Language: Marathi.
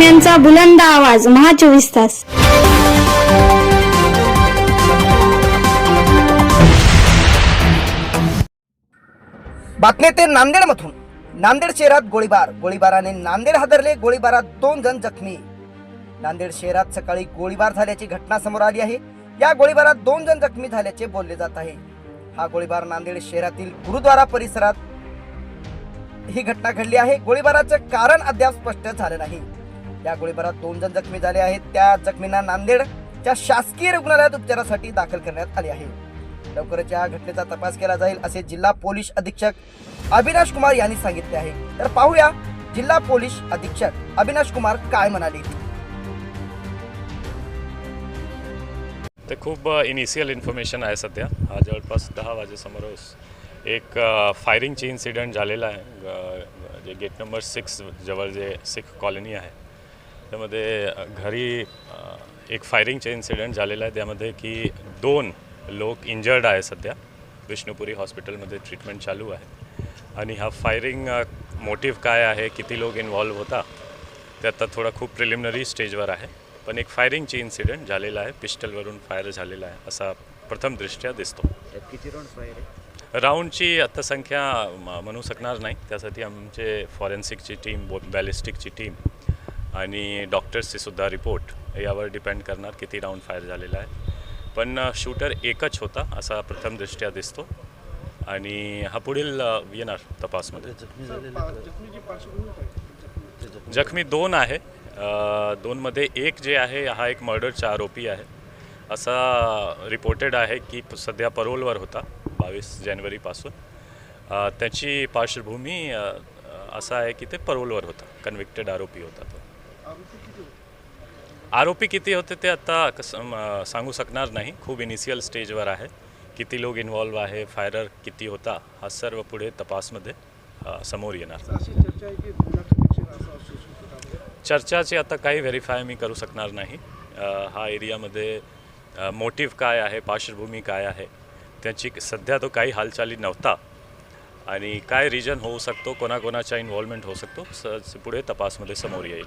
बातम्यांचा बुलंद आवाज महा चोवीस तास. बातमी ते नांदेडमधून. नांदेड शहरात गोळीबार. गोळीबाराने नांदेड हादरले. गोळीबारात दोन जण जखमी. नांदेड शहरात सकाळी गोळीबार झाल्याची घटना समोर आली आहे. या गोळीबारात दोन जण जखमी झाल्याचे बोलले जात आहे. हा गोळीबार नांदेड शहरातील गुरुद्वारा परिसरात ही घटना घडली आहे. गोळीबाराचं कारण अद्याप स्पष्ट झालं नाही. या गोळीबारात दोन जण जखमी झाले आहेत. त्या जखमींना नांदेडच्या शासकीय रुग्णालयात उपचारासाठी दाखल करण्यात आले आहे. लवकरच या घटनेचा तपास केला जाईल असे जिल्हा पोलीस अधीक्षक अविनाश कुमार यांनी सांगितले आहे. तर पाहूया जिल्हा पोलीस अधीक्षक अविनाश कुमार काय म्हणाले. ते खूप इनिशियल इन्फॉर्मेशन आहे सध्या. हा जवळपास दहा वाजेसमोर एक फायरिंगची इन्सिडेंट झालेला आहे. जे गेट नंबर सिक्स जवळ जे सिख कॉलनी आहे. त्यामध्ये घरी एक फायरिंगचे इन्सिडेंट झालेलं आहे. त्यामध्ये की दोन लोक इंजर्ड आहे सध्या. विष्णुपुरी हॉस्पिटलमध्ये ट्रीटमेंट चालू आहे. आणि हा फायरिंग मोटिव्ह काय आहे किती लोक इन्व्हॉल्व होता ते आता थोडा खूप प्रिलिमिनरी स्टेजवर आहे. पण एक फायरिंगची इन्सिडेंट झालेला आहे. पिस्टलवरून फायर झालेला आहे असा प्रथमदृष्ट्या दिसतो. किती राऊंड फायर आहे? राऊंडची आता संख्या म्हणू शकणार नाही. त्यासाठी आमचे फॉरेन्सिकची टीम बॅलिस्टिकची टीम आणि डॉक्टर्सचे सुद्धा रिपोर्ट यावर डिपेंड करणार किती राऊंड फायर झालेला आहे. पण शूटर एकच होता असा प्रथमदृष्ट्या दिसतो. आणि हा पुढील येणार तपासमध्ये. जखमी दोन आहे. दोनमध्ये एक जे आहे हा एक मर्डरचा आरोपी आहे. असा रिपोर्टेड आहे की सध्या परोलवर होता बावीस जानेवारीपासून त्याची पार्श्वभूमी असा आहे की ते परोलवर होता कन्व्हिक्टेड आरोपी होता तो. आरोपी किती होते ते आता कसं म, सांगू शकणार नाही. खूप इनिशियल स्टेजवर आहे. किती लोक इन्व्हॉल्व आहे फायरर किती होता हा सर्व पुढे तपासमध्ये समोर येणार. चर्चाचे आता काही व्हेरीफाय मी करू शकणार नाही. हा एरियामध्ये मोटिव्ह काय आहे पार्श्वभूमी काय आहे त्याची सध्या तो काही हालचाली नव्हता. आणि काय रिजन होऊ शकतो कोणाकोणाचा इन्व्हॉल्वमेंट होऊ शकतो स पुढे तपासमध्ये समोर येईल.